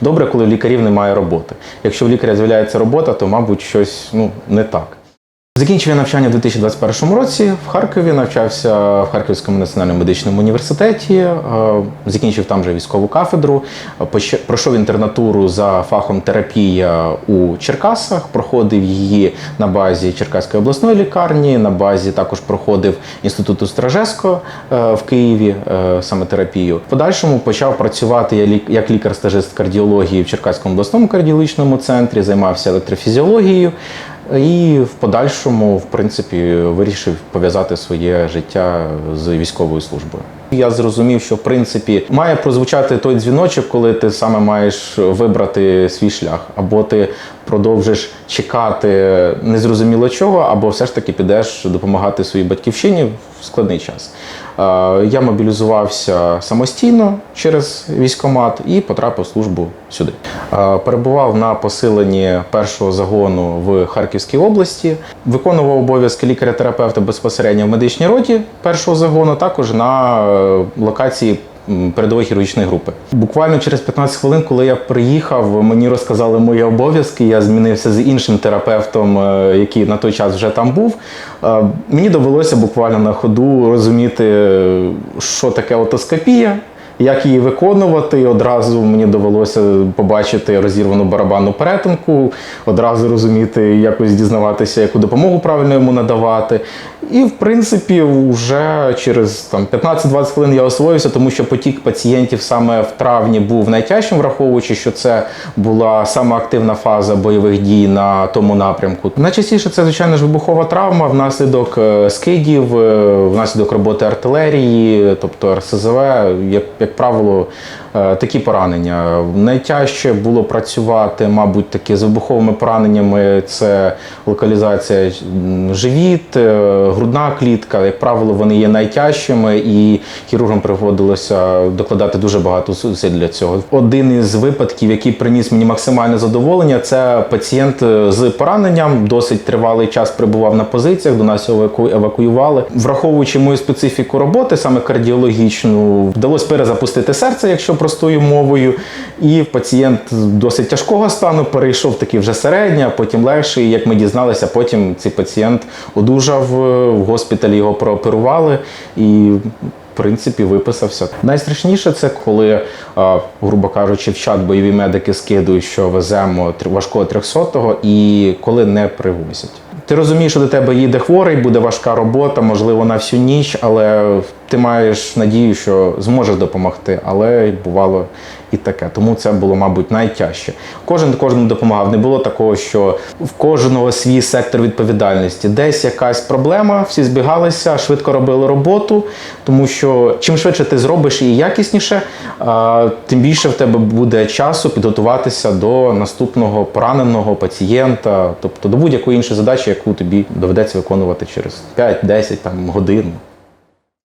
Добре, коли лікарів немає роботи. Якщо в лікаря з'являється робота, то, мабуть, щось ну, не так. Закінчив я навчання в 2021 році в Харкові, навчався в Харківському національному медичному університеті, е, закінчив там же військову кафедру, пройшов інтернатуру за фахом терапія у Черкасах, проходив її на базі Черкаської обласної лікарні, на базі також проходив інституту Стражеско е, в Києві, е, саме терапію. В подальшому почав працювати як лікар-стажист кардіології в Черкаському обласному кардіологічному центрі, займався електрофізіологією. І в подальшому, в принципі, вирішив пов'язати своє життя з військовою службою. Я зрозумів, що в принципі має прозвучати той дзвіночок, коли ти саме маєш вибрати свій шлях, або ти продовжиш чекати незрозуміло чого, або все ж таки підеш допомагати своїй батьківщині в складний час. Е, Я мобілізувався самостійно через військомат і потрапив в службу сюди. Е, Перебував на посиленні першого загону в Харківській області, виконував обов'язки лікаря-терапевта безпосередньо в медичній роті першого загону, також на е, локації передової хірургічної групи. Буквально через 15 хвилин, коли я приїхав, мені розказали мої обов'язки. Я змінився з іншим терапевтом, е, який на той час вже там був. Е, Мені довелося буквально на ходу розуміти, що таке отоскопія. Як її виконувати, одразу мені довелося побачити розірвану барабанну перетинку, одразу розуміти, якось дізнаватися, яку допомогу правильно йому надавати. І, в принципі, вже через там 15-20 хвилин я освоївся, тому що потік пацієнтів саме в травні був найтяжчим, враховуючи, що це була саме активна фаза бойових дій на тому напрямку. Найчастіше це, звичайно ж, вибухова травма внаслідок е, скидів, е, внаслідок роботи артилерії, тобто РСЗВ, як, як правило, е, такі поранення. Найтяжче було працювати, мабуть, таки з вибуховими пораненнями. Це локалізація живіт, е, грудна клітка. Як правило, вони є найтяжчими, і хірургам приходилося докладати дуже багато зусиль для цього. Один із випадків, який приніс мені максимальне задоволення, це пацієнт з пораненням. Досить тривалий час перебував на позиціях. До нас його евакуювали. Враховуючи мою специфіку роботи, саме кардіологічну, вдалося перезапустити серце, якщо простою мовою. І пацієнт досить тяжкого стану перейшов такий вже середній, а потім легший. Як ми дізналися, потім цей пацієнт одужав е, в госпіталі, його прооперували і. В принципі, виписався. Найстрашніше це коли, грубо кажучи, в чат бойові медики скидують, що веземо важкого 300-го, і коли не привозять. Ти розумієш, що до тебе їде хворий, буде важка робота, можливо, на всю ніч, але ти маєш надію, що зможеш допомогти. Але бувало і таке. Тому це було, мабуть, найтяжче. Кожен кожному допомагав. Не було такого, що в кожного свій сектор відповідальності. Десь якась проблема, всі збігалися, швидко робили роботу, тому що чим швидше ти зробиш її якісніше, тим більше в тебе буде часу підготуватися до наступного пораненого пацієнта, тобто до будь-якої іншої задачі, яку тобі доведеться виконувати через 5-10 там, годин.